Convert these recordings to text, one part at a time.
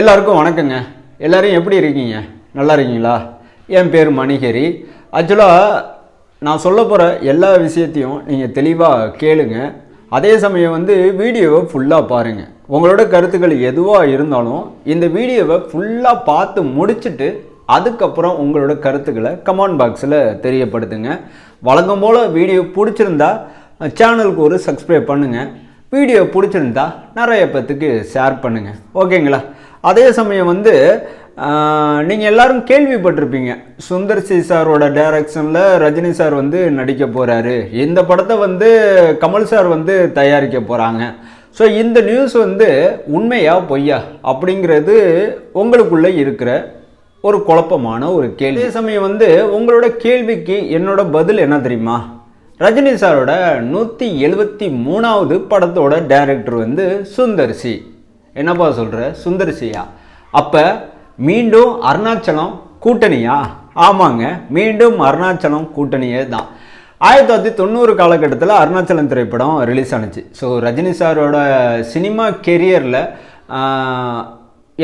எல்லாருக்கும் வணக்கங்க. எல்லோரும் எப்படி இருக்கீங்க? நல்லா இருக்கீங்களா? என் பேர் மணிகரி. ஆக்சுவலாக நான் சொல்ல போகிற எல்லா விஷயத்தையும் நீங்கள் தெளிவாக கேளுங்க. அதே சமயம் வந்து வீடியோவை ஃபுல்லாக பாருங்கள் உங்களோட கருத்துக்கள் எதுவாக இருந்தாலும் இந்த வீடியோவை ஃபுல்லாக பார்த்து முடிச்சுட்டு அதுக்கப்புறம் உங்களோட கருத்துக்களை கமெண்ட் பாக்ஸில் தெரியப்படுத்துங்க. வழக்கம் போல் வீடியோ பிடிச்சிருந்தா சேனலுக்கு ஒரு சப்ஸ்கிரைப் பண்ணுங்கள் வீடியோ பிடிச்சிருந்தா நிறைய பேத்துக்கு ஷேர் பண்ணுங்கள் ஓகேங்களா? அதே சமயம் வந்து நீங்கள் எல்லாரும் கேள்விப்பட்டிருப்பீங்க. சுந்தர் சி சாரோட டைரக்ஷனில் ரஜினி சார் வந்து நடிக்க போகிறாரு இந்த படத்தை வந்து கமல் சார் வந்து தயாரிக்க போகிறாங்க ஸோ இந்த நியூஸ் வந்து உண்மையா பொய்யா அப்படிங்கிறது உங்களுக்குள்ளே இருக்கிற ஒரு குழப்பமான ஒரு கேள்வி. சமயம் வந்து உங்களோட கேள்விக்கு என்னோட பதில் என்ன தெரியுமா? ரஜினி சாரோட நூற்றி எழுபத்தி மூணாவது படத்தோட டைரக்டர் வந்து சுந்தர் சி. என்னப்பா சொல்கிற சுந்தர்சியா? அப்போ மீண்டும் அருணாச்சலம் கூட்டணியா? ஆமாங்க மீண்டும் அருணாச்சலம் கூட்டணியே தான். ஆயிரத்தி தொள்ளாயிரத்தி தொண்ணூறு காலகட்டத்தில் அருணாச்சலம் திரைப்படம் ரிலீஸ் ஆனுச்சு. ஸோ ரஜினி சாரோட சினிமா கெரியரில்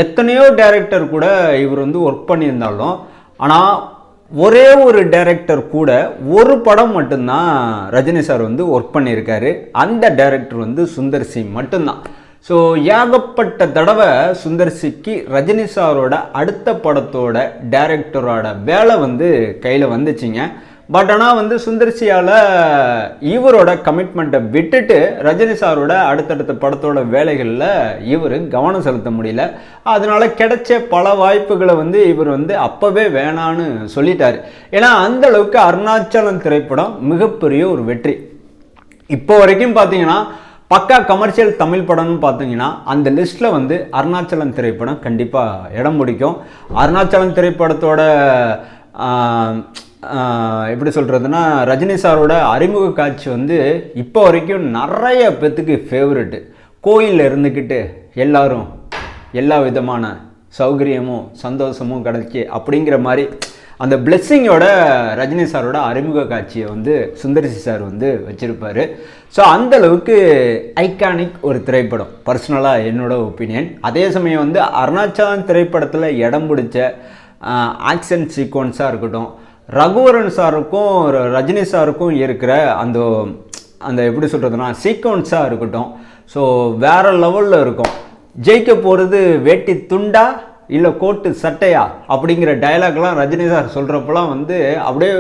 எத்தனையோ டேரக்டர் கூட இவர் வந்து ஒர்க் பண்ணியிருந்தாலும் ஆனால் ஒரே ஒரு டைரக்டர் கூட ஒரு படம் மட்டும்தான் ரஜினி சார் வந்து ஒர்க் பண்ணியிருக்காரு. அந்த டைரக்டர் வந்து சுந்தர் சிங் மட்டும்தான். ஸோ ஏகப்பட்ட தடவை சுந்தர்சிக்கு ரஜினி சாரோட அடுத்த படத்தோட டைரக்டரோட வேலை வந்து கையில் வந்துச்சுங்க. பட் ஆனால் வந்து சுந்தர்சியால் இவரோட கமிட்மெண்ட்டை விட்டுட்டு ரஜினி சாரோட அடுத்தடுத்த படத்தோட வேலைகளில் இவர் கவனம் செலுத்த முடியல. அதனால் கிடைச்ச பல வாய்ப்புகளை வந்து இவர் வந்து அப்போவே வேணான்னு சொல்லிட்டார். ஏன்னா அந்த அளவுக்கு அருணாச்சலம் திரைப்படம் மிகப்பெரிய ஒரு வெற்றி. இப்போ வரைக்கும் பார்த்தீங்கன்னா பக்கா கமர்ஷியல் தமிழ் படம்னு பார்த்தீங்கன்னா அந்த லிஸ்ட்டில் வந்து அருணாச்சலம் திரைப்படம் கண்டிப்பாக இடம் பிடிக்கும். அருணாச்சலம் திரைப்படத்தோட எப்படி சொல்கிறதுனா ரஜினி சாரோட அறிமுக காட்சி வந்து இப்போ வரைக்கும் நிறைய பேத்துக்கு ஃபேவரெட்டு கோயிலில் இருந்துக்கிட்டு எல்லாரும் எல்லா விதமான சௌகரியமும் சந்தோஷமும் கிடைச்சி அப்படிங்கிற மாதிரி அந்த பிளெஸ்ஸிங்கோட ரஜினி சாரோட அறிமுக காட்சியை வந்து சுந்தரிசி சார் வந்து வச்சுருப்பார். ஸோ அந்த அளவுக்கு ஒரு திரைப்படம். பர்சனலாக என்னோட ஒப்பீனியன் அதே சமயம் வந்து அருணாச்சலம் திரைப்படத்தில் இடம் பிடிச்ச ஆக்ஷன் சீக்வன்ஸாக இருக்கட்டும் ரகுவரன் சாருக்கும் ர- ரஜினி சாருக்கும் இருக்கிற அந்த அந்த எப்படி சொல்கிறதுனா சீக்வன்ஸாக இருக்கட்டும். ஸோ வேறு லெவலில் இருக்கும். ஜெயிக்க போகிறது வேட்டி துண்டா இல்லை கோட்டு சட்டையா அப்படிங்கிற டயலாக்லாம் ரஜினி சார் சொல்கிறப்பெல்லாம் வந்து அப்படியே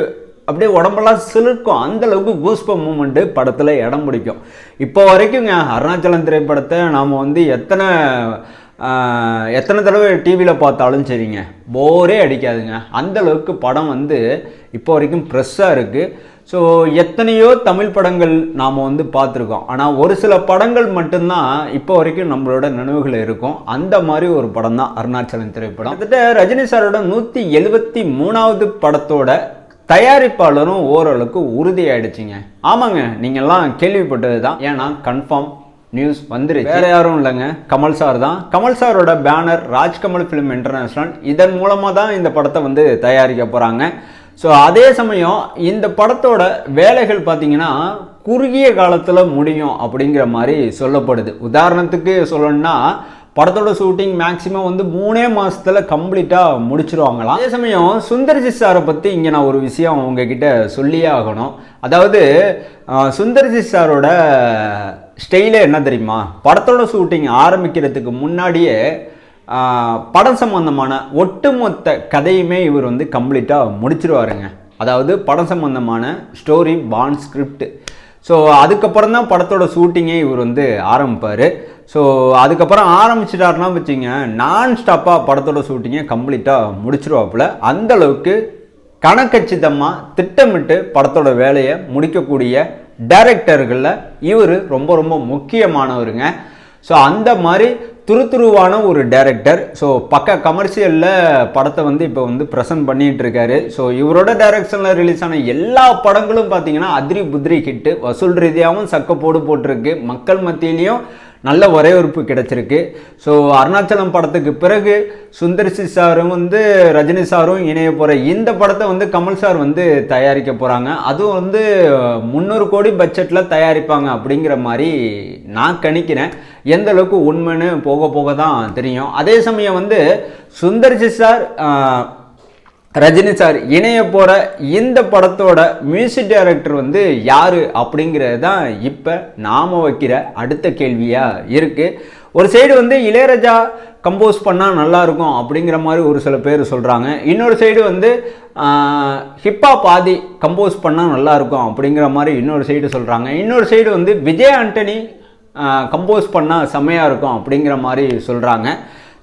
அப்படியே உடம்பெல்லாம் சிலிர்க்கும். அந்த அளவுக்கு கூஸ்ப மூமெண்ட்டு படத்தில் இடம் பிடிக்கும். இப்போ வரைக்குங்க அருணாச்சலம் திரைப்படத்தை நாம் வந்து எத்தனை எத்தனை தடவை டிவியில் பார்த்தாலும் சரிங்க போரே அடிக்காதுங்க. அந்தளவுக்கு படம் வந்து இப்போ வரைக்கும் ப்ரெஸ்ஸாக இருக்குது ஸோ எத்தனையோ தமிழ் படங்கள் நாம் வந்து பார்த்துருக்கோம். ஆனால் ஒரு சில படங்கள் மட்டும்தான் இப்போ வரைக்கும் நம்மளோட நினைவுகள் இருக்கும். அந்த மாதிரி ஒரு படம் தான் அருணாச்சலம் திரைப்படம். கிட்டத்தட்ட ரஜினி சாரோட நூற்றி எழுபத்தி மூணாவது படத்தோட தயாரிப்பாளரும் ஓரளவுக்கு உறுதியாயிடுச்சுங்க. ஆமாங்க நீங்கள்லாம் கேள்விப்பட்டது தான் ஏன்னா கன்ஃபார்ம் நியூஸ் வந்துருச்சு. வேற யாரும் இல்லைங்க. கமல் சார் தான். கமல் சாரோட பேனர் ராஜ்கமல் ஃபிலிம் இன்டர்நேஷனல் இதன் மூலமாக தான் இந்த படத்தை வந்து தயாரிக்க போகிறாங்க ஸோ அதே சமயம் இந்த படத்தோட வேலைகள் பார்த்தீங்கன்னா குறுகிய காலத்தில் முடியும் அப்படிங்கிற மாதிரி சொல்லப்படுது. உதாரணத்துக்கு சொல்லணும்னா படத்தோட ஷூட்டிங் மேக்ஸிமம் வந்து மூணே மாதத்தில் கம்ப்ளீட்டாக முடிச்சிருவாங்களாம். அதே சமயம் சுந்தர்ஜி சாரை பற்றி இங்கே நான் ஒரு விஷயம் உங்ககிட்ட சொல்லியே ஆகணும். அதாவது சுந்தர்ஜி சாரோட ஸ்டைலே என்ன தெரியுமா? படத்தோட ஷூட்டிங் ஆரம்பிக்கிறதுக்கு முன்னாடியே படம் சம்பந்தமான ஒட்டுமொத்த கதையுமே இவர் வந்து கம்ப்ளீட்டாக முடிச்சிருவாருங்க. அதாவது படம் சம்பந்தமான ஸ்டோரி பாண்ட் ஸ்கிரிப்ட். ஸோ அதுக்கப்புறம் தான் படத்தோட ஷூட்டிங்கே இவர் வந்து ஆரம்பிப்பார். ஸோ அதுக்கப்புறம் ஆரம்பிச்சிட்டாருன்னா வச்சுங்க நான் ஸ்டாப்பாக படத்தோட ஷூட்டிங்கை கம்ப்ளீட்டாக முடிச்சிருவாப்புல. அந்தளவுக்கு கணக்கச்சிதமாக திட்டமிட்டு படத்தோட வேலையை முடிக்கக்கூடிய டைரக்டர்களில் இவர் ரொம்ப ரொம்ப முக்கியமானவருங்க. ஸோ அந்த மாதிரி துருத்துருவான ஒரு டேரக்டர் ஸோ பக்க கமர்ஷியலில் படத்தை வந்து இப்போ வந்து ப்ரெசன்ட் பண்ணிகிட்டு இருக்காரு. ஸோ இவரோட டைரக்ஷனில் ரிலீஸ் ஆன எல்லா படங்களும் பார்த்தீங்கன்னா அதிரி புத்ரி ஹிட்டு வசூல் ரீதியாகவும் சக்க போடு போட்டிருக்கு. மக்கள் மத்தியிலையும் நல்ல வரவேற்பு கிடைச்சிருக்கு. ஸோ அருணாச்சலம் படத்துக்கு பிறகு சுந்தர்சி சாரும் வந்து ரஜினி சாரும் இணைய போகிற இந்த படத்தை வந்து கமல் சார் வந்து தயாரிக்க போகிறாங்க அதுவும் வந்து முந்நூறு கோடி பட்ஜெட்டில் தயாரிப்பாங்க அப்படிங்கிற மாதிரி நான் கணிக்கிறேன். எந்த அளவுக்கு உண்மைன்னு போக போக தான் தெரியும். அதே சமயம் வந்து சுந்தர்சி சார் ரஜினி சார் இணைய போகிற இந்த படத்தோட மியூசிக் டைரக்டர் வந்து யார் அப்படிங்கிறது தான் இப்போ நாம் வைக்கிற அடுத்த கேள்வியாக இருக்குது ஒரு சைடு வந்து இளையராஜா கம்போஸ் பண்ணால் நல்லாயிருக்கும் அப்படிங்கிற மாதிரி ஒரு சில பேர் சொல்கிறாங்க இன்னொரு சைடு வந்து ஹிப்ஹாப் ஆதி கம்போஸ் பண்ணால் நல்லாயிருக்கும் அப்படிங்கிற மாதிரி இன்னொரு சைடு சொல்கிறாங்க இன்னொரு சைடு வந்து விஜய் ஆண்டனி கம்போஸ் பண்ணால் செம்மையாக இருக்கும் அப்படிங்கிற மாதிரி சொல்கிறாங்க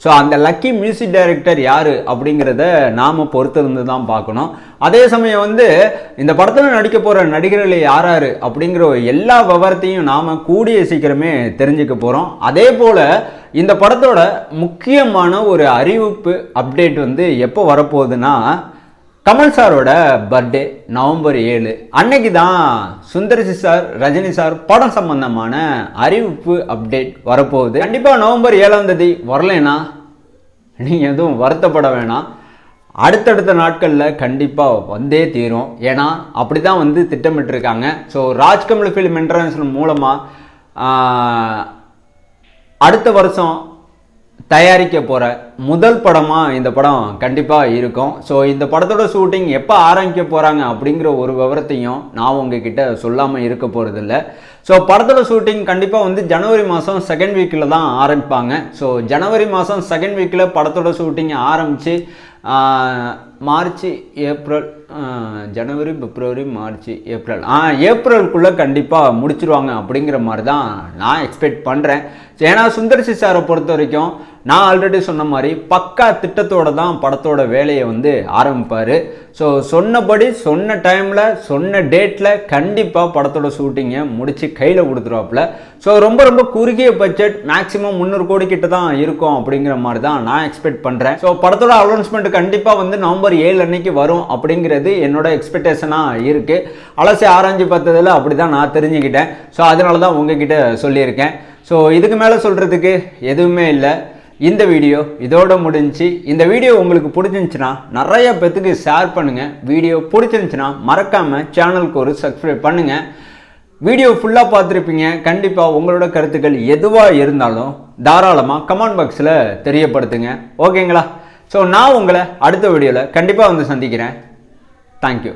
ஸோ அந்த லக்கி மியூசிக் டைரக்டர் யார் அப்படிங்கிறத நாம் பொறுத்திருந்து தான் பார்க்கணும். அதே சமயம் வந்து இந்த படத்தில் நடிக்க போகிற நடிகர்கள் யார் யார் அப்படிங்கிற எல்லா விவரத்தையும் நாம் கூடிய சீக்கிரமே தெரிஞ்சுக்க போகிறோம் அதே போல் இந்த படத்தோட முக்கியமான ஒரு அறிவிப்பு அப்டேட் வந்து எப்போ வரப்போகுதுன்னா கமல் சாரோட பர்த்டே நவம்பர் ஏழு. அன்னைக்கு தான் சுந்தரசி சார் ரஜினி சார் படம் சம்பந்தமான அறிவிப்பு அப்டேட் வரப்போகுது. கண்டிப்பாக நவம்பர் ஏழாம் தேதி வரலைன்னா நீங்கள் எதுவும் வருத்தப்பட வேணாம். அடுத்தடுத்த நாட்களில் கண்டிப்பாக வந்தே தீரும். ஏன்னா அப்படி தான் வந்து திட்டமிட்டிருக்காங்க. ஸோ ராஜ்கமல் ஃபிலிம் இன்டர்நேஷனல் மூலமாக அடுத்த வருஷம் தயாரிக்க போகிற முதல் படமாக இந்த படம் கண்டிப்பாக இருக்கும். ஸோ இந்த படத்தோட ஷூட்டிங் எப்போ ஆரம்பிக்க போகிறாங்க அப்படிங்கிற ஒரு விவரத்தையும் நான் உங்ககிட்ட சொல்லாமல் இருக்க போகிறதில்ல ஸோ படத்தோட ஷூட்டிங் கண்டிப்பாக வந்து ஜனவரி மாதம் செகண்ட் வீக்கில் தான் ஆரம்பிப்பாங்க. ஸோ ஜனவரி மாதம் செகண்ட் வீக்கில் படத்தோட ஷூட்டிங் ஆரம்பித்து மார்ச் ஏப்ரல் ஜனவரி பிப்ரவரி மார்ச் ஏப்ரல். ஆ ஏப்ரலுக்குள்ளே கண்டிப்பாக முடிச்சிருவாங்க அப்படிங்கிற மாதிரி தான் நான் எக்ஸ்பெக்ட் பண்ணுறேன் ஏன்னா சுந்தர்சி சாரை பொறுத்த வரைக்கும் நான் ஆல்ரெடி சொன்ன மாதிரி பக்கா திட்டத்தோட தான் படத்தோட வேலையை வந்து ஆரம்பிப்பார். ஸோ சொன்னபடி சொன்ன டைமில் சொன்ன டேட்டில் கண்டிப்பாக படத்தோட ஷூட்டிங்கை முடித்து கையில் கொடுத்துருவாப்புல. ஸோ ரொம்ப ரொம்ப குறுகிய பட்ஜெட் மேக்ஸிமம் முந்நூறு கோடி கிட்ட தான் இருக்கும் அப்படிங்கிற மாதிரி தான் நான் எக்ஸ்பெக்ட் பண்ணுறேன் ஸோ படத்தோட அனௌன்ஸ்மெண்ட் கண்டிப்பாக வந்து நவம்பர் ஏழு அன்னைக்கு வரும் அப்படிங்கிறது என்னோட எக்ஸ்பெக்டேஷனாக இருக்குது அலசி ஆராய்ஞ்சு பார்த்ததில் அப்படி தான் நான் தெரிஞ்சுக்கிட்டேன். ஸோ அதனால தான் உங்ககிட்ட சொல்லியிருக்கேன். ஸோ இதுக்கு மேலே சொல்கிறதுக்கு எதுவுமே இல்லை. இந்த வீடியோ இதோட முடிஞ்சு இந்த வீடியோ உங்களுக்கு பிடிச்சிருந்துச்சுன்னா நிறைய பேத்துக்கு ஷேர் பண்ணுங்கள் வீடியோ பிடிச்சிருந்துச்சுன்னா மறக்காமல் சேனலுக்கு ஒரு சப்ஸ்கிரைப் பண்ணுங்கள் வீடியோ ஃபுல்லாக பார்த்துருப்பீங்க. கண்டிப்பாக உங்களோட கருத்துக்கள் எதுவாக இருந்தாலும் தாராளமாக கமெண்ட் பாக்ஸில் தெரியப்படுத்துங்க. ஓகேங்களா ஸோ நான் உங்களை அடுத்த வீடியோவில் கண்டிப்பாக வந்து சந்திக்கிறேன். தேங்க்யூ